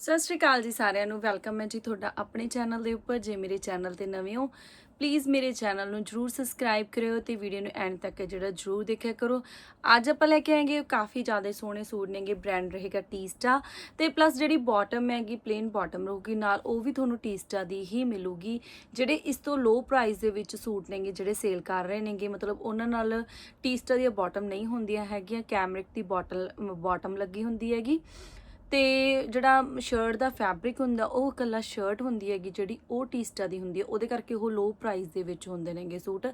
ਸਤਿ ਸ਼੍ਰੀ ਅਕਾਲ ਜੀ ਸਾਰਿਆਂ ਨੂੰ, ਵੈਲਕਮ ਹੈ ਜੀ ਤੁਹਾਡਾ ਆਪਣੇ ਚੈਨਲ ਦੇ ਉੱਪਰ, ਜੇ ਮੇਰੇ ਚੈਨਲ ਤੇ ਨਵੇਂ ਹੋ ਪਲੀਜ਼ ਮੇਰੇ ਚੈਨਲ ਨੂੰ ਜਰੂਰ ਸਬਸਕ੍ਰਾਈਬ ਕਰਿਓ ਤੇ ਵੀਡੀਓ ਨੂੰ ਐਂਡ ਤੱਕ ਜਿਹੜਾ ਜਰੂਰ ਦੇਖਿਆ ਕਰੋ। ਅੱਜ ਆਪਾਂ ਲੈ ਕੇ ਆਏਗੇ ਕਾਫੀ ਜ਼ਿਆਦਾ ਸੋਹਣੇ ਸੂਟ ਨੇਗੇ ਬ੍ਰਾਂਡ ਰਹੇਗਾ ਟੀਸਟਾ ਤੇ ਪਲੱਸ ਜਿਹੜੀ ਬਾਟਮ ਹੈਗੀ ਪਲੇਨ ਬਾਟਮ ਰਹੂਗੀ ਨਾਲ, ਉਹ ਵੀ ਤੁਹਾਨੂੰ ਟੀਸਟਾ ਦੀ ਹੀ ਮਿਲੂਗੀ। ਜਿਹੜੇ ਇਸ ਤੋਂ ਲੋ ਪ੍ਰਾਈਸ ਦੇ ਵਿੱਚ ਸੂਟ ਨੇਗੇ, ਜਿਹੜੇ ਸੇਲ ਕਰ ਰਹੇ ਨੇਗੇ, ਮਤਲਬ ਉਹਨਾਂ ਨਾਲ ਟੀਸਟਾ ਦੀਆਂ ਬਾਟਮ ਨਹੀਂ ਹੁੰਦੀਆਂ ਹੈਗੀਆਂ ਕੈਮਰਿਕ ਦੀ ਬੋਟਲ ਬਾਟਮ ਲੱਗੀ ਹੁੰਦੀ ਹੈਗੀ। ਤੇ ਜਿਹੜਾ ਸ਼ਰਟ ਦਾ ਫੈਬਰਿਕ ਹੁੰਦਾ, ਉਹ ਇਕੱਲਾ ਸ਼ਰਟ ਹੁੰਦੀ ਹੈਗੀ, ਜਿਹੜੀ ਉਹ ਟੀਸਟਾ ਦੀ ਹੁੰਦੀ ਹੈ, ਉਹਦੇ ਕਰਕੇ ਉਹ ਲੋ ਪ੍ਰਾਈਸ ਦੇ ਵਿੱਚ ਹੁੰਦੇ ਨੇਗੇ ਸੂਟ।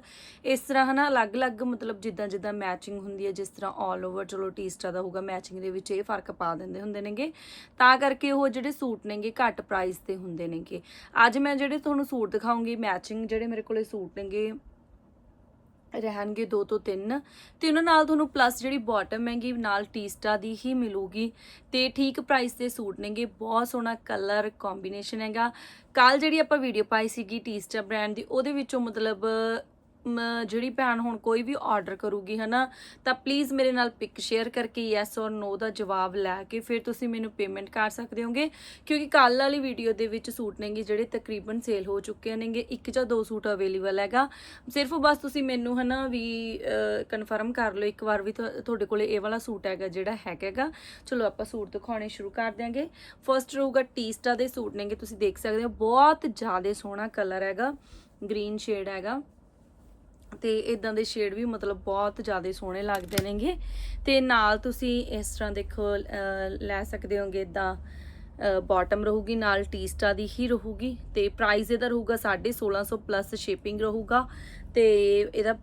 ਇਸ ਤਰ੍ਹਾਂ ਹਨਾ, ਅਲੱਗ-ਅਲੱਗ ਮਤਲਬ ਜਿੱਦਾਂ ਜਿੱਦਾਂ ਮੈਚਿੰਗ ਹੁੰਦੀ ਹੈ, ਜਿਸ ਤਰ੍ਹਾਂ 올 ਓਵਰ ਚਲੋ ਟੀਸਟਾ ਦਾ ਹੋਊਗਾ ਮੈਚਿੰਗ ਦੇ ਵਿੱਚ ਇਹ ਫ਼ਰਕ ਪਾ ਦਿੰਦੇ ਹੁੰਦੇ ਨੇਗੇ। ਤਾਂ ਕਰਕੇ ਉਹ ਜਿਹੜੇ ਸੂਟ ਨੇਗੇ, ਘੱਟ ਪ੍ਰਾਈਸ ਤੇ ਹੁੰਦੇ ਨੇਗੇ। ਅੱਜ ਮੈਂ ਜਿਹੜੇ ਤੁਹਾਨੂੰ ਸੂਟ ਦਿਖਾਉਂਗੀ ਮੈਚਿੰਗ ਜਿਹੜੇ ਮੇਰੇ ਕੋਲੇ ਸੂਟ ਨੇਗੇ ਰਹਿਣਗੇ ਦੋ ਤੋਂ ਤਿੰਨ। ਤੇ ਉਹਨਾਂ ਨਾਲ ਤੁਹਾਨੂੰ ਪਲੱਸ ਜਿਹੜੀ ਬਾਟਮ ਹੈਗੀ, ਨਾਲ ਟੀਸਟਾ ਦੀ ਹੀ ਮਿਲੂਗੀ। ਤੇ ਠੀਕ ਪ੍ਰਾਈਸ ਤੇ ਸੂਟ ਨੇਗੇ, ਬਹੁਤ ਸੋਹਣਾ ਕਲਰ ਕੰਬੀਨੇਸ਼ਨ ਹੈਗਾ। ਕੱਲ ਜਿਹੜੀ ਆਪਾਂ ਵੀਡੀਓ ਪਾਈ ਸੀਗੀ ਟੀਸਟਾ ਬ੍ਰਾਂਡ ਦੀ, ਉਹਦੇ ਵਿੱਚੋਂ ਮਤਲਬ ਜਿਹੜੀ ਭੈਣ ਹੁਣ ਕੋਈ ਵੀ ਆਰਡਰ ਕਰੂਗੀ, ਹਨਾ, ਤਾਂ ਪਲੀਜ਼ ਮੇਰੇ ਨਾਲ ਪਿਕ ਸ਼ੇਅਰ ਕਰਕੇ ਯੈਸ ਔਰ ਨੋ ਦਾ ਜਵਾਬ ਲੈ ਕੇ ਫਿਰ ਤੁਸੀਂ ਮੈਨੂੰ ਪੇਮੈਂਟ ਕਰ ਸਕਦੇ ਹੋਗੇ। ਕਿਉਂਕਿ ਕੱਲ ਵਾਲੀ ਵੀਡੀਓ ਦੇ ਵਿੱਚ ਸੂਟ ਨੇਗੇ ਜਿਹੜੇ ਤਕਰੀਬਨ ਸੇਲ ਹੋ ਚੁੱਕੇ ਨੇਗੇ, ਇੱਕ ਜਾਂ ਦੋ ਸੂਟ ਅਵੇਲੇਬਲ ਹੈਗਾ। ਸਿਰਫ ਬਸ ਤੁਸੀਂ ਮੈਨੂੰ, ਹਨਾ, ਵੀ ਕਨਫਰਮ ਕਰ ਲਓ, ਇੱਕ ਵਾਰ ਵੀ ਤੁਹਾਡੇ ਕੋਲੇ ਇਹ ਵਾਲਾ ਸੂਟ ਹੈਗਾ ਜਿਹੜਾ ਹੈਗਾ ਚਲੋ, ਆਪਾਂ ਸੂਟ ਦਿਖਾਉਣੇ ਸ਼ੁਰੂ ਕਰ ਦਿਆਂਗੇ। ਫਰਸਟ ਰਹੂਗਾ ਟੀਸਟਾ ਦੇ ਸੂਟ ਨੇਗੇ, ਤੁਸੀਂ ਦੇਖ ਸਕਦੇ ਹੋ, ਬਹੁਤ ਜ਼ਿਆਦਾ ਸੋਹਣਾ ਕਲਰ ਹੈਗਾ ਗ੍ਰੀਨ ਸ਼ੇਡ ਹੈਗਾ। ਤੇ ਇਦਾਂ ਦੇ ਸ਼ੇਡ ਵੀ ਮਤਲਬ ਬਹੁਤ ਜ਼ਿਆਦਾ ਸੋਹਣੇ ਲੱਗਦੇ ਨੇਗੇ। ਤੇ ਨਾਲ ਤੁਸੀਂ ਇਸ ਤਰ੍ਹਾਂ ਦੇਖੋ ਲੈ ਸਕਦੇ ਹੋਗੇ ਇਦਾਂ ਬਾਟਮ ਰਹੂਗੀ, ਨਾਲ ਟੀਸਟਾ ਦੀ ਹੀ ਰਹੂਗੀ ਤੇ ਪ੍ਰਾਈਸ ਇਹਦਾ ਰਹੂਗਾ 1650 ਪਲੱਸ ਸ਼ਿਪਿੰਗ ਰਹੂਗਾ। ਤੇ ਇਹਦਾ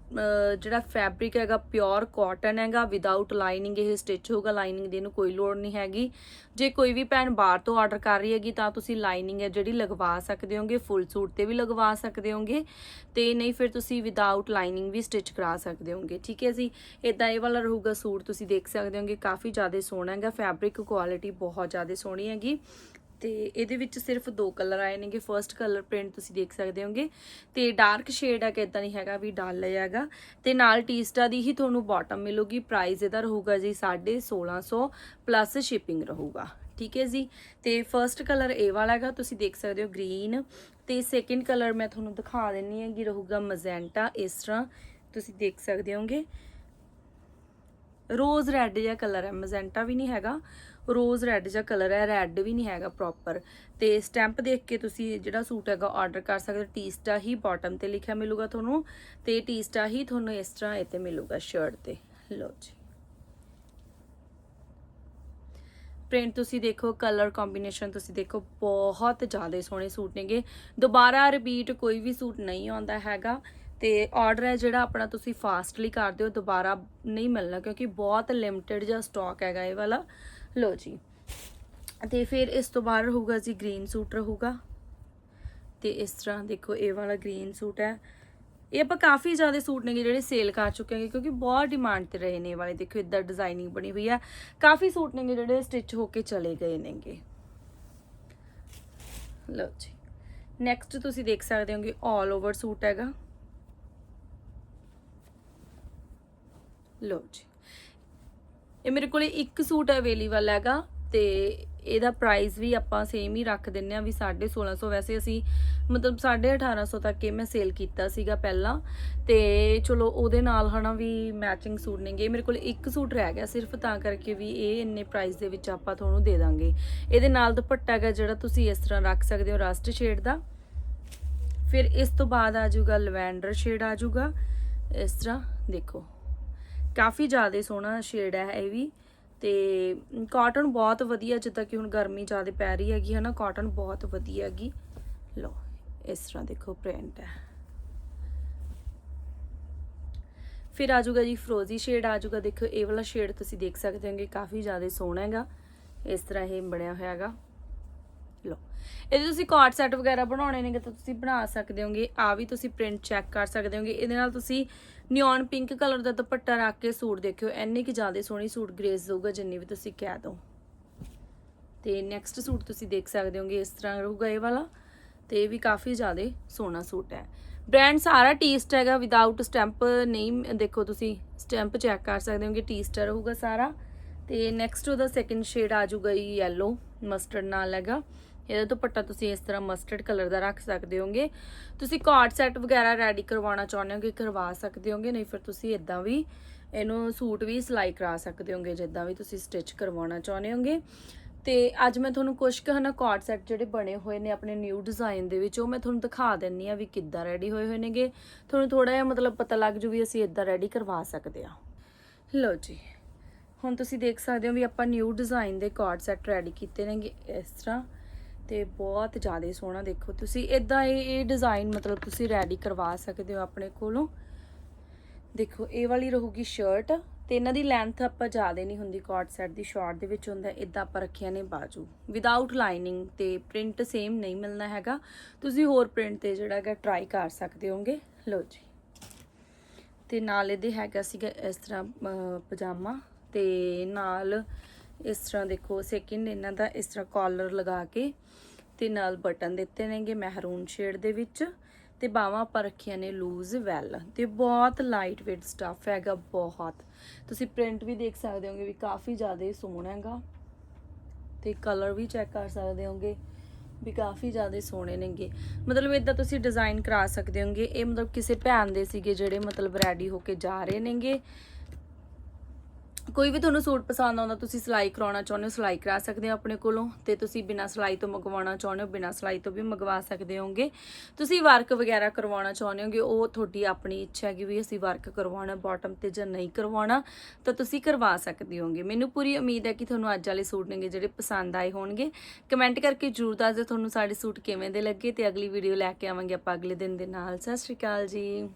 ਜਿਹੜਾ ਫੈਬਰਿਕ ਹੈਗਾ ਪਿਓਰ ਕਾਟਨ ਹੈਗਾ ਵਿਦਆਊਟ ਲਾਈਨਿੰਗ ਇਹ ਸਟਿਚ ਹੋਊਗਾ ਲਾਈਨਿੰਗ ਦੀ ਇਹਨੂੰ ਕੋਈ ਲੋੜ ਨਹੀਂ ਹੈਗੀ। ਜੇ ਕੋਈ ਵੀ ਭੈਣ ਬਾਹਰ ਤੋਂ ਆਰਡਰ ਕਰ ਰਹੀ ਹੈਗੀ, ਤਾਂ ਤੁਸੀਂ ਲਾਈਨਿੰਗ ਹੈ ਜਿਹੜੀ ਲਗਵਾ ਸਕਦੇ ਹੋਗੇ ਫੁੱਲ ਸੂਟ ਤੇ ਵੀ ਲਗਵਾ ਸਕਦੇ ਹੋਗੇ ਤੇ ਨਹੀਂ ਫਿਰ ਤੁਸੀਂ ਵਿਦਆਊਟ ਲਾਈਨਿੰਗ ਵੀ ਸਟਿਚ ਕਰਾ ਸਕਦੇ ਹੋਗੇ। ਠੀਕ ਹੈ ਜੀ? ਇਦਾਂ ਇਹ ਵਾਲਾ ਰਹੂਗਾ ਸੂਟ, ਤੁਸੀਂ ਦੇਖ ਸਕਦੇ ਹੋਗੇ, ਕਾਫੀ ਜ਼ਿਆਦਾ ਸੋਹਣਾ ਹੈਗਾ ਫੈਬਰਿਕ ਕੁਆਲਿਟੀ ਬਹੁਤ ਜ਼ਿਆਦਾ ਸੋਹਣੀ ਹੈਗੀ। ਤੇ ਇਹਦੇ ਵਿੱਚ ਸਿਰਫ ਦੋ ਕਲਰ ਆਏ ਨੇਗੇ। ਫਰਸਟ ਕਲਰ ਪ੍ਰਿੰਟ ਤੁਸੀਂ ਦੇਖ ਸਕਦੇ ਹੋਗੇ। ਤੇ ਡਾਰਕ ਸ਼ੇਡ ਹੈ ਕਿ ਇਦਾਂ ਨਹੀਂ ਹੈਗਾ ਵੀ ਡਲ ਹੈਗਾ। ਤੇ ਨਾਲ ਟੀਸਟਾ ਦੀ ਹੀ ਤੁਹਾਨੂੰ ਬਾਟਮ ਮਿਲੂਗੀ। ਪ੍ਰਾਈਸ ਇਹਦਾ ਰਹੂਗਾ ਜੀ 1650 ਪਲੱਸ ਸ਼ਿਪਿੰਗ ਰਹੂਗਾ। ਠੀਕ ਹੈ ਜੀ? ਤੇ ਫਰਸਟ ਕਲਰ ਇਹ ਵਾਲਾ ਹੈਗਾ, ਤੁਸੀਂ ਦੇਖ ਸਕਦੇ ਹੋ ਗ੍ਰੀਨ ਤੇ ਸੈਕਿੰਡ ਕਲਰ ਮੈਂ ਤੁਹਾਨੂੰ ਦਿਖਾ ਦਿੰਨੀ ਹੈਗੀ, ਰਹੂਗਾ ਮਜ਼ੈਂਟਾ ਇਸ ਤਰ੍ਹਾਂ ਤੁਸੀਂ ਦੇਖ ਸਕਦੇ ਹੋਗੇ। ਰੋਜ਼ ਰੈੱਡ ਜਿਹਾ ਕਲਰ ਹੈ ਮਜ਼ੈਂਟਾ ਵੀ ਨਹੀਂ ਹੈਗਾ। ਰੋਜ਼ ਰੈੱਡ ਜਿਹਾ ਕਲਰ ਹੈ ਰੈੱਡ ਵੀ ਨਹੀਂ ਹੈਗਾ ਪ੍ਰੋਪਰ ਤੇ ਸਟੈਂਪ ਦੇਖ ਕੇ ਤੁਸੀਂ ਜਿਹੜਾ ਸੂਟ ਹੈਗਾ ਆਰਡਰ ਕਰ ਸਕਦੇ ਹੋ ਟੀਸਟਾ ਹੀ ਬਾਟਮ ਤੇ ਲਿਖਿਆ ਮਿਲੂਗਾ ਤੁਹਾਨੂੰ ਤੇ ਟੀਸਟਾ ਹੀ ਤੁਹਾਨੂੰ ਇਸ ਤਰ੍ਹਾਂ ਇਹ 'ਤੇ ਮਿਲੂਗਾ ਸ਼ਰਟ ਤੇ। ਲਓ ਜੀ। ਪ੍ਰਿੰਟ ਤੁਸੀਂ ਦੇਖੋ ਕਲਰ ਕੰਬੀਨੇਸ਼ਨ ਤੁਸੀਂ ਦੇਖੋ, ਬਹੁਤ ਜ਼ਿਆਦਾ ਸੋਹਣੇ ਸੂਟ ਨੇਗੇ। ਦੁਬਾਰਾ ਰਿਪੀਟ ਕੋਈ ਵੀ ਸੂਟ ਨਹੀਂ ਆਉਂਦਾ ਹੈਗਾ ਤੇ ਆਰਡਰ ਹੈ ਜਿਹੜਾ ਆਪਣਾ ਤੁਸੀਂ ਫਾਸਟਲੀ ਕਰ ਦਿਓ, ਦੁਬਾਰਾ ਨਹੀਂ ਮਿਲਣਾ ਕਿਉਂਕਿ ਬਹੁਤ ਲਿਮਟਿਡ ਜਿਹਾ ਸਟਾਕ ਹੈਗਾ ਇਹ ਵਾਲਾ। ਲੋ ਜੀ ਤੇ ਫਿਰ ਇਸ ਤੋਂ ਬਾਅਦ ਰਹੂਗਾ ਜੀ ਗ੍ਰੀਨ ਸੂਟ ਰਹੂਗਾ ਤੇ ਇਸ ਤਰ੍ਹਾਂ ਦੇਖੋ ਇਹ ਵਾਲਾ ਗ੍ਰੀਨ ਸੂਟ ਹੈ ਇਹ ਆਪਾਂ ਕਾਫੀ ਜ਼ਿਆਦਾ ਸੂਟ ਨੇਗੇ ਜਿਹੜੇ ਸੇਲ ਕਰ ਚੁੱਕੇ ਹਾਂ ਕਿਉਂਕਿ ਬਹੁਤ ਡਿਮਾਂਡ ਤੇ ਰਹੇ ਨੇ ਇਹ ਵਾਲੇ ਦੇਖੋ ਇਦਾਂ ਡਿਜ਼ਾਈਨਿੰਗ ਬਣੀ ਹੋਈ ਆ ਕਾਫੀ ਸੂਟ ਨੇਗੇ ਜਿਹੜੇ ਸਟਿਚ ਹੋ ਕੇ ਚਲੇ ਗਏ ਨੇਗੇ ਲਓ ਜੀ ਨੈਕਸਟ ਤੁਸੀਂ ਦੇਖ ਸਕਦੇ ਹੋਗੇ 올 ਓਵਰ ਸੂਟ ਹੈਗਾ ਲਓ ਜੀ ਇਹ ਮੇਰੇ ਕੋਲੇ ਇੱਕ ਸੂਟ ਅਵੇਲੇਬਲ ਹੈਗਾ ਤੇ ਇਹਦਾ ਪ੍ਰਾਈਸ ਵੀ ਆਪਾਂ ਸੇਮ ਹੀ ਰੱਖ ਦਿੰਨੇ ਆ ਵੀ 1650 ਵੈਸੇ ਅਸੀਂ ਮਤਲਬ 1850 ਤੱਕ ਇਹ ਮੈਂ ਸੇਲ ਕੀਤਾ ਸੀਗਾ ਪਹਿਲਾਂ ਤੇ ਚਲੋ ਉਹਦੇ ਨਾਲ ਹਨਾ ਵੀ ਮੈਚਿੰਗ ਸੂਟ ਨੇਗੇ। ਮੇਰੇ ਕੋਲ ਇੱਕ ਸੂਟ ਰਹਿ ਗਿਆ ਸਿਰਫ ਤਾਂ ਕਰਕੇ ਵੀ ਇਹ ਇੰਨੇ ਪ੍ਰਾਈਸ ਦੇ ਵਿੱਚ ਆਪਾਂ ਤੁਹਾਨੂੰ ਦੇ ਦਾਂਗੇ। ਇਹਦੇ ਨਾਲ ਦੁਪੱਟਾ ਹੈਗਾ ਜਿਹੜਾ ਤੁਸੀਂ ਇਸ ਤਰ੍ਹਾਂ ਰੱਖ ਸਕਦੇ ਹੋ ਰਸਟ ਸ਼ੇਡ ਦਾ। ਫਿਰ ਇਸ ਤੋਂ ਬਾਅਦ ਆ ਜਾਊਗਾ ਲਵੈਂਡਰ ਸ਼ੇਡ ਆ ਜਾਊਗਾ। ਇਸ ਤਰ੍ਹਾਂ ਦੇਖੋ। ਕਾਫੀ ਜ਼ਿਆਦਾ ਸੋਹਣਾ ਸ਼ੇਡ ਹੈ ਇਹ ਵੀ। ਤੇ ਕਾਟਨ ਬਹੁਤ ਵਧੀਆ, ਜਿੱਦਾਂ ਕਿ ਹੁਣ ਗਰਮੀ ਜ਼ਿਆਦਾ ਪੈ ਰਹੀ ਹੈਗੀ, ਹਨਾ ਕਾਟਨ ਬਹੁਤ ਵਧੀਆ ਹੈਗੀ। ਲਓ, ਇਸ ਤਰ੍ਹਾਂ ਦੇਖੋ ਪ੍ਰਿੰਟ ਹੈ। ਫਿਰ ਆ ਜਾਊਗਾ ਜੀ ਫਰੋਜ਼ੀ ਸ਼ੇਡ ਆ ਜਾਊਗਾ ਦੇਖੋ, ਇਹ ਵਾਲਾ ਸ਼ੇਡ ਤੁਸੀਂ ਦੇਖ ਸਕਦੇ ਹੋਗੇ, ਕਾਫੀ ਜ਼ਿਆਦਾ ਸੋਹਣਾ ਹੈਗਾ। ਇਸ ਤਰ੍ਹਾਂ ਇਹ ਬਣਿਆ ਹੋਇਆ ਹੈਗਾ। ਲਓ, ਇਹਦੇ ਤੁਸੀਂ ਕਾਰਡ ਸੈੱਟ ਵਗੈਰਾ ਬਣਾਉਣੇ ਨੇਗੇ ਤਾਂ ਤੁਸੀਂ ਬਣਾ ਸਕਦੇ ਹੋਗੇ। ਆ ਵੀ ਤੁਸੀਂ ਪ੍ਰਿੰਟ ਚੈੱਕ ਕਰ ਸਕਦੇ ਹੋਗੇ। ਇਹਦੇ ਨਾਲ ਤੁਸੀਂ ਨਿਓਨ ਪਿੰਕ ਕਲਰ ਦਾ ਦੁਪੱਟਾ ਰੱਖ ਕੇ ਸੂਟ ਦੇਖਿਓ। ਇੰਨੀ ਕਿ ਜ਼ਿਆਦਾ ਸੋਹਣੀ ਸੂਟ ਗ੍ਰੇਸ ਦਊਗਾ ਜਿੰਨੀ ਵੀ ਤੁਸੀਂ ਕਹਿ ਦੋ। ਤੇ ਨੈਕਸਟ ਸੂਟ ਤੁਸੀਂ ਦੇਖ ਸਕਦੇ ਹੋਗੇ, ਇਸ ਤਰ੍ਹਾਂ ਰਹੂਗਾ ਇਹ ਵਾਲਾ। ਤੇ ਇਹ ਵੀ ਕਾਫੀ ਜ਼ਿਆਦਾ ਸੋਹਣਾ ਸੂਟ ਹੈ। ਬ੍ਰਾਂਡ ਸਾਰਾ ਟੀਸਟ ਹੈਗਾ ਵਿਦਆਊਟ ਸਟੈਂਪ ਨਹੀਂ, ਦੇਖੋ ਤੁਸੀਂ ਸਟੈਂਪ ਚੈੱਕ ਕਰ ਸਕਦੇ ਹੋਗੇ ਟੀਸਟ ਰਹੂਗਾ ਸਾਰਾ। ਤੇ ਨੈਕਸਟ ਉਹਦਾ ਸੈਕਿੰਡ ਸ਼ੇਡ ਆ ਜਾਊਗਾ ਯੈਲੋ ਮਸਟਰਡ ਨਾਲ ਹੈਗਾ। ਇਹਦਾ ਦੁਪੱਟਾ ਤੁਸੀਂ ਇਸ ਤਰ੍ਹਾਂ ਮਸਟਰਡ ਕਲਰ ਦਾ ਰੱਖ ਸਕਦੇ ਹੋਗੇ। ਤੁਸੀਂ ਕਾਰਡ ਸੈੱਟ ਵਗੈਰਾ ਰੈਡੀ ਕਰਵਾਉਣਾ ਚਾਹੁੰਦੇ ਹੋਗੇ, ਕਰਵਾ ਸਕਦੇ ਹੋਗੇ, ਨਹੀਂ ਫਿਰ ਤੁਸੀਂ ਇਦਾਂ ਵੀ ਇਹਨੂੰ ਸੂਟ ਵੀ ਸਿਲਾਈ ਕਰਾ ਸਕਦੇ ਹੋਗੇ, ਜਿੱਦਾਂ ਵੀ ਤੁਸੀਂ ਸਟਿਚ ਕਰਵਾਉਣਾ ਚਾਹੁੰਦੇ ਹੋਗੇ। ਤੇ ਅੱਜ ਮੈਂ ਤੁਹਾਨੂੰ ਕੁਝ ਕੁ ਹਨਾ ਕਾਰਡ ਸੈੱਟ ਜਿਹੜੇ ਬਣੇ ਹੋਏ ਨੇ ਆਪਣੇ ਨਿਊ ਡਿਜ਼ਾਈਨ ਦੇ ਵਿੱਚ, ਉਹ ਮੈਂ ਤੁਹਾਨੂੰ ਦਿਖਾ ਦਿੰਨੀ ਆ ਵੀ ਕਿੱਦਾਂ ਰੈਡੀ ਹੋਏ ਹੋਏ ਨੇਗੇ। ਤੁਹਾਨੂੰ ਥੋੜਾ ਜਿਹਾ ਮਤਲਬ ਪਤਾ ਲੱਗ ਜੂ ਵੀ ਅਸੀਂ ਇਦਾਂ ਰੈਡੀ ਕਰਵਾ ਸਕਦੇ ਆ ਲਓ ਜੀ, ਹੁਣ ਤੁਸੀਂ ਦੇਖ ਸਕਦੇ ਹੋ ਵੀ ਆਪਾਂ ਨਿਊ ਡਿਜ਼ਾਈਨ ਦੇ ਕਾਰਡ ਸੈੱਟ ਰੈਡੀ ਕੀਤੇ ਨੇਗੇ, ਇਸ ਤਰ੍ਹਾਂ। ਤੇ ਬਹੁਤ ਜ਼ਿਆਦਾ ਸੋਹਣਾ ਦੇਖੋ। ਤੁਸੀਂ ਇਦਾਂ ਇਹ ਇਹ ਡਿਜ਼ਾਈਨ ਮਤਲਬ ਤੁਸੀਂ ਰੈਡੀ ਕਰਵਾ ਸਕਦੇ ਹੋ ਆਪਣੇ ਕੋਲੋਂ। ਦੇਖੋ, ਇਹ ਵਾਲੀ ਰਹੂਗੀ ਸ਼ਰਟ ਤੇ ਇਹਨਾਂ ਦੀ ਲੈਂਥ ਆਪਾਂ ਜ਼ਿਆਦਾ ਨਹੀਂ ਹੁੰਦੀ ਕਾਰਡ ਸੈਟ ਦੀ ਸ਼ਾਰਟ ਦੇ ਵਿੱਚ ਹੁੰਦਾ ਇਦਾਂ ਆਪਾਂ ਰੱਖਿਆ ਨੇ ਬਾਜੂ। ਵਿਦਆਊਟ ਲਾਈਨਿੰਗ ਤੇ ਪ੍ਰਿੰਟ ਸੇਮ ਨਹੀਂ ਮਿਲਣਾ ਹੈਗਾ। ਤੁਸੀਂ ਹੋਰ ਪ੍ਰਿੰਟ ਤੇ ਜਿਹੜਾ ਹੈਗਾ ਟਰਾਈ ਕਰ ਸਕਦੇ ਹੋਗੇ ਲਓ ਜੀ। ਤੇ ਨਾਲ ਇਹਦੇ ਹੈਗਾ ਸੀਗਾ ਇਸ ਤਰ੍ਹਾਂ ਪਜਾਮਾ ਤੇ ਨਾਲ ਇਸ ਤਰ੍ਹਾਂ ਦੇਖੋ ਸੈਕਿੰਡ ਇਹਨਾਂ ਦਾ ਇਸ ਤਰ੍ਹਾਂ ਕਾਲਰ ਲਗਾ ਕੇ ਤੇ ਨਾਲ ਬਟਨ ਦਿੱਤੇ ਨੇਗੇ ਮਹਿਰੂਨ ਸ਼ੇਡ ਦੇ ਵਿੱਚ ਤੇ ਬਾਹਾਂ ਆਪਾਂ ਰੱਖੀਆਂ ਨੇ ਲੂਜ਼ ਵੈਲ ਤੇ ਬਹੁਤ ਲਾਈਟ weight ਸਟੱਫ ਹੈਗਾ ਬਹੁਤ। ਤੁਸੀਂ ਪ੍ਰਿੰਟ ਵੀ ਦੇਖ ਸਕਦੇ ਹੋਗੇ ਵੀ ਕਾਫੀ ਜ਼ਿਆਦਾ ਸੋਹਣਾ ਹੈਗਾ ਤੇ ਕਲਰ ਵੀ ਚੈੱਕ ਕਰ ਸਕਦੇ ਹੋਗੇ ਵੀ ਕਾਫੀ ਜ਼ਿਆਦਾ ਸੋਹਣੇ ਨੇਗੇ। ਮਤਲਬ ਇਦਾਂ ਤੁਸੀਂ ਡਿਜ਼ਾਈਨ ਕਰਾ ਸਕਦੇ ਹੋਗੇ, ਇਹ ਮਤਲਬ ਕਿਸੇ ਭੈਣ ਦੇ ਸੀਗੇ ਜਿਹੜੇ ਮਤਲਬ ਰੈਡੀ ਹੋ ਕੇ ਜਾ ਰਹੇ ਨੇਗੇ। ਕੋਈ ਵੀ ਤੁਹਾਨੂੰ ਸੂਟ ਪਸੰਦ ਆਉਂਦਾ, ਤੁਸੀਂ ਸਿਲਾਈ ਕਰਾਉਣਾ ਚਾਹੁੰਦੇ ਹੋ, ਸਿਲਾਈ ਕਰਾ ਸਕਦੇ ਹੋ ਆਪਣੇ ਕੋਲੋਂ ਤੇ ਤੁਸੀਂ ਬਿਨਾਂ ਸਿਲਾਈ ਤੋਂ ਮੰਗਵਾਉਣਾ ਚਾਹੁੰਦੇ ਹੋ, ਬਿਨਾਂ ਸਿਲਾਈ ਤੋਂ ਵੀ ਮੰਗਵਾ ਸਕਦੇ ਹੋਗੇ ਤੁਸੀਂ ਵਰਕ ਵਗੈਰਾ ਕਰਵਾਉਣਾ ਚਾਹੁੰਦੇ ਹੋਗੇ ਉਹ ਤੁਹਾਡੀ ਆਪਣੀ ਇੱਛਾ ਹੈਗੀ ਵੀ ਅਸੀਂ ਵਰਕ ਕਰਵਾਉਣਾ ਬਾਟਮ ਤੇ ਜਾਂ ਨਹੀਂ ਕਰਵਾਉਣਾ, ਤਾਂ ਤੁਸੀਂ ਕਰਵਾ ਸਕਦੇ ਹੋਗੇ ਮੈਨੂੰ ਪੂਰੀ ਉਮੀਦ ਹੈ ਕਿ ਤੁਹਾਨੂੰ ਅੱਜ ਵਾਲੇ ਸੂਟ ਨੇਗੇ ਜਿਹੜੇ ਪਸੰਦ ਆਏ ਹੋਣਗੇ। ਕਮੈਂਟ ਕਰਕੇ ਜਰੂਰ ਦੱਸ ਦਿਓ ਤੁਹਾਨੂੰ ਸਾਡੇ ਸੂਟ ਕਿਵੇਂ ਦੇ ਲੱਗੇ ਤੇ ਅਗਲੀ ਵੀਡੀਓ ਲੈ ਕੇ ਆਵਾਂਗੇ ਆਪਾਂ ਅਗਲੇ ਦਿਨ ਦੇ ਨਾਲ। ਸਤਿ ਸ਼੍ਰੀ ਅਕਾਲ ਜੀ।